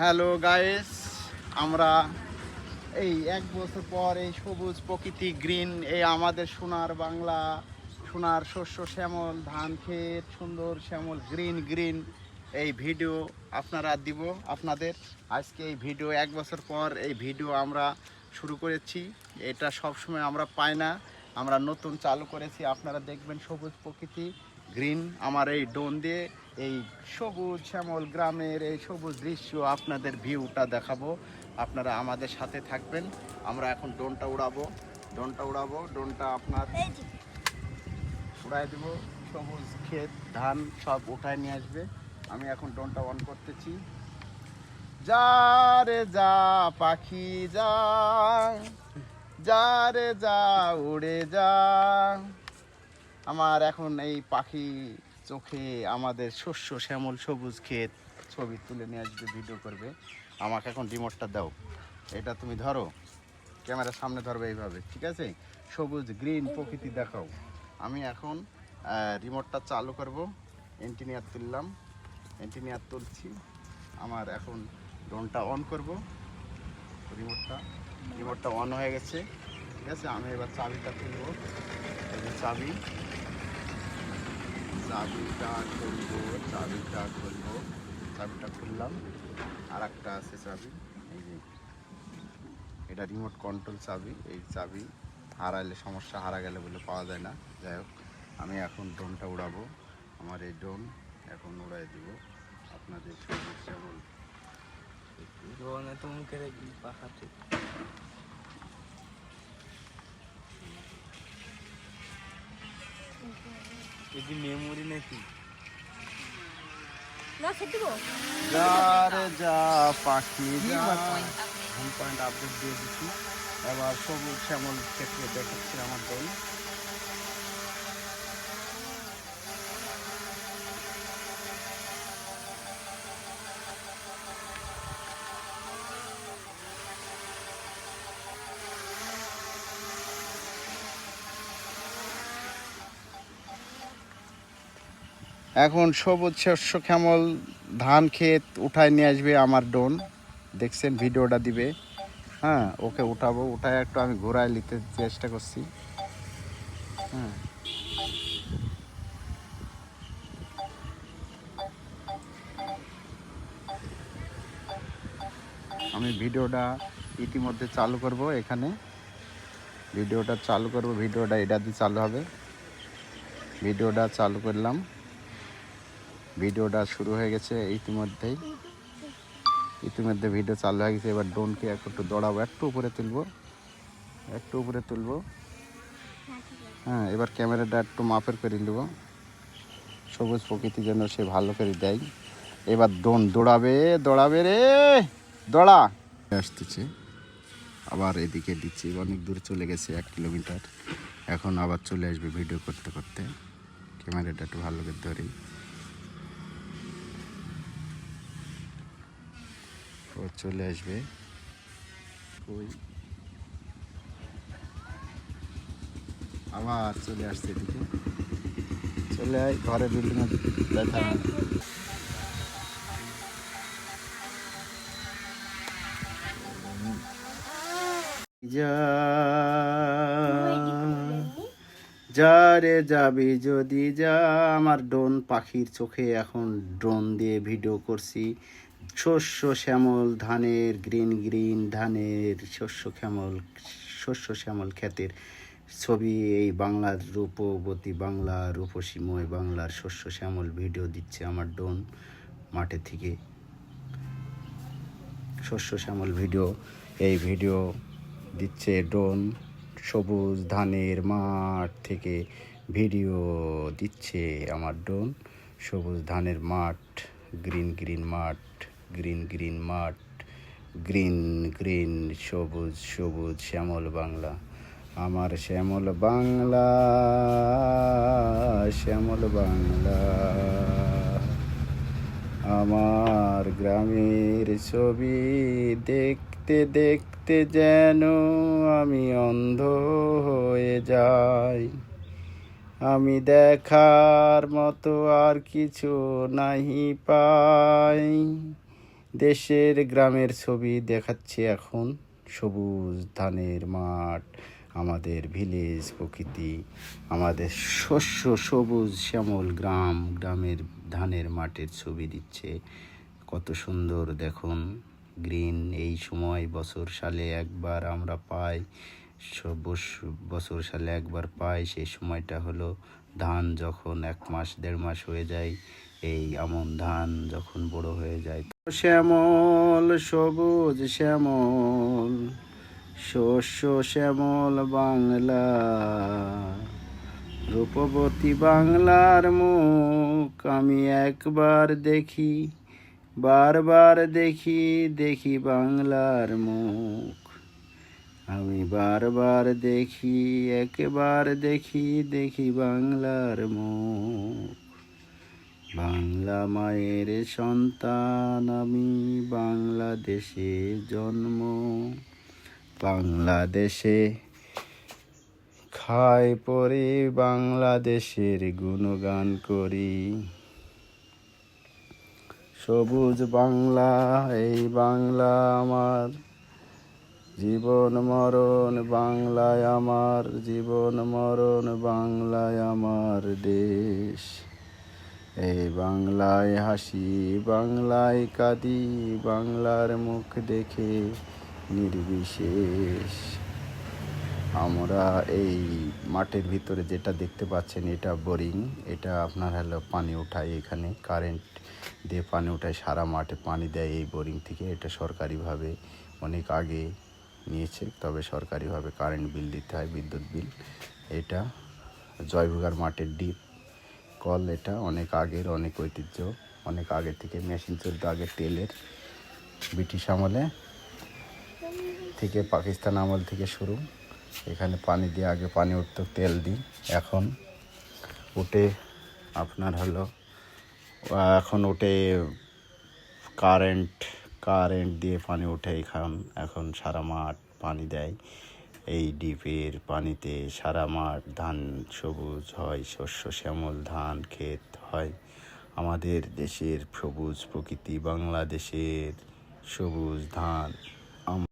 Hello guys আমরা এই এক বছর পর এই সবুজ প্রকৃতি গ্রিন এই আমাদের সোনার বাংলা, সোনার শস্য শ্যামল, ধান ক্ষেত, সুন্দর শ্যামল গ্রিন গ্রিন এই ভিডিও আপনারা দিব, আপনাদের। আজকে এই ভিডিও এক বছর পর এই ভিডিও আমরা শুরু করেছি। এটা সব সময় আমরা পাই না। আমরা নতুন চালু করেছি। আপনারা দেখবেন সবুজ প্রকৃতি। গ্রিন। আমার এই ডোন দিয়ে এই সবুজ শ্যামল গ্রামের এই সবুজ দৃশ্য আপনাদের ভিউটা দেখাবো। আপনারা আমাদের সাথে থাকবেন। আমরা এখন ডোনটা উড়াবো। ডোনটা উড়াবো। ডোনটা আপনার উড়াই দেব। সবুজ ক্ষেত ধান সব উঠায় নিয়ে আসবে। আমি এখন ডোনটা অন করতেছি। যা রে যা পাখি যা যা রে যা উড়ে যা। আমার এখন এই পাখি চোখে আমাদের শস্য শ্যামল সবুজ ক্ষেত ছবি তুলে নিয়ে আসবে ভিডিও করবে। আমাকে এখন রিমোটটা দাও। এটা তুমি ধরো। ক্যামেরার সামনে ধরবে এইভাবে, ঠিক আছে? সবুজ গ্রিন প্রকৃতি দেখাও। আমি এখন রিমোটটা চালু করব। এন্টিনিয়ার তুললাম। এন্টিনিয়ার তুলছি। আমার এখন ড্রোনটা অন করব। রিমোটটা রিমোটটা অন হয়ে গেছে। ঠিক আছে? আমি এবার চাবিটা তুলব। চাবি। চাবিটা খুলবো চাবিটা খুলবো। চাবিটা খুললাম আর একটা আছে চাবি। এই যে, এটা রিমোট কন্ট্রোল চাবি, এই চাবি হারাইলে সমস্যা, হারা গেলে বলে পাওয়া যায় না। যাই হোক, আমি এখন ড্রোনটা উড়াবো। আমার এই ড্রোন এখন উড়াই দিব। আপনাদের শ্যামল ড্রোনে তো মুখে পাখাতে মেমোরি নাকি? যা পাখি যা হোম পয়েন্ট আপডেট দিয়ে দিচ্ছি। এবার সবুজ শ্যামল ক্ষেত্রে দেখাচ্ছি আমার দল। এখন সবুজ শস্য শ্যামল ধান ক্ষেত উঠায় নিয়ে আসবে আমার ডোন। দেখছেন, ভিডিওটা দিবে। হ্যাঁ ওকে উঠাবো। উঠায় একটু আমি ঘোরায় নিতে চেষ্টা করছি। হ্যাঁ। আমি ভিডিওটা ইতিমধ্যে চালু করব এখানে। ভিডিওটা চালু করব, ভিডিওটা এটা দিয়ে চালু হবে। ভিডিওটা চালু করলাম। ভিডিওটা শুরু হয়ে গেছে ইতিমধ্যেই। ইতিমধ্যে ভিডিও চালু হয়ে গেছে। এবার ড্রোনকে একটু দৌড়াবো, একটু উপরে তুলবো, একটু উপরে তুলবো। হ্যাঁ এবার ক্যামেরাটা একটু মাপের করে নেব। সবুজ প্রকৃতি যেন সে ভালো করে দেয়। এবার ড্রোন দৌড়াবে দৌড়াবে রে! দৌড়া! আসতেছে। আবার এদিকে দিচ্ছি। অনেক দূর চলে গেছে, এক কিলোমিটার। এখন আবার চলে আসবে ভিডিও করতে করতে। ক্যামেরাটা একটু ভালো করে ধরি। ও চলে আসবে। আবার চলে আসছে এদিকে। চলে আয়, ঘরে বিল্ডিং দেখা যা। যা রে যাবি যদি যা। আমার ড্রোন পাখির চোখে এখন ড্রোন দিয়ে ভিডিও করছি। শস্য শ্যামল, ধানের গ্রিন গ্রিন, ধানের শস্য শ্যামল শস্য শ্যামল খ্যাতের ছবি, এই বাংলার রূপবতী বাংলা, রূপসীময় বাংলার শস্য শ্যামল ভিডিও দিচ্ছে আমার ডোন মাঠে থেকে। শস্য শ্যামল ভিডিও, এই ভিডিও দিচ্ছে ড্রোন সবুজ ধানের মাঠ থেকে ভিডিও দিচ্ছে আমার ড্রোন সবুজ ধানের মাঠ, গ্রিন গ্রিন মাঠ গ্রিন গ্রিন মাঠ, গ্রিন গ্রিন, সবুজ সবুজ শ্যামল বাংলা। আমার শ্যামল বাংলা শ্যামল বাংলা। আমার গ্রামের ছবি দেখতে দেখতে যেন আমি অন্ধ হয়ে যাই। আমি দেখার মতো আর কিছু নাহি পাই। দেশের গ্রামের ছবি দেখাচ্ছে এখন সবুজ ধানের মাঠ, আমাদের ভিলেজ প্রকৃতি, আমাদের শস্য সবুজ শ্যামল গ্রাম, গ্রামের ধানের মাঠের ছবি দিচ্ছে। কত সুন্দর দেখুন, গ্রিন এই সময় বছর সালে একবার আমরা পাই বছর সালে একবার পাই, সেই সময়টা হলো ধান যখন এক মাস, দেড় মাস হয়ে যায়, এই আমন ধান যখন বড় হয়ে যায় শ্যামল, সবুজ শ্যামল, শস্য শ্যামল বাংলা, রূপবতী বাংলার মুখ আমি একবার দেখি, বারবার দেখি দেখি বাংলার মুখ। আমি বারবার দেখি, একবার দেখি দেখি বাংলার মুখ। বাংলা মায়ের সন্তান, আমি বাংলাদেশে জন্ম। বাংলাদেশে খাই পরে, বাংলাদেশের গুণগান করি। সবুজ বাংলা, এই বাংলা আমার জীবন মরণ, বাংলায় আমার জীবন মরণ, বাংলায় আমার দেশ। এই বাংলায় হাসি, বাংলায় কাঁদি, বাংলার মুখ দেখে নির্বিশেষ। আমরা এই মাঠের ভিতরে যেটা দেখতে পাচ্ছেন, এটা বোরিং। এটা আপনার হলো পানি উঠায় এখানে। কারেন্ট দিয়ে পানি উঠায়, সারা মাঠে পানি দেয় এই বোরিং থেকে। এটা সরকারিভাবে অনেক আগে নিয়েছে, তবে সরকারিভাবে কারেন্ট বিল দিতে হয়, বিদ্যুৎ বিল। এটা জয়ভুগার মাঠের ডিপ কল এটা অনেক আগের, অনেক ঐতিহ্য, অনেক আগে থেকে, মেশিন চলতো আগে তেলের, ব্রিটিশ আমলে থেকে পাকিস্তান আমল থেকে শুরু। এখানে পানি দিয়ে আগে পানি উঠতো, তেল দিই। এখন উঠে আপনার হলো, এখন উঠে কারেন্ট কারেন্ট দিয়ে পানি উঠে। এখন এখন সারা মাঠ পানি দেয়। এই ডিপের পানিতে সারা মাঠ ধান, সবুজ হয়, শস্য, শ্যামল ধান, ক্ষেত হয়। আমাদের দেশের সবুজ প্রকৃতি বাংলাদেশের সবুজ ধান।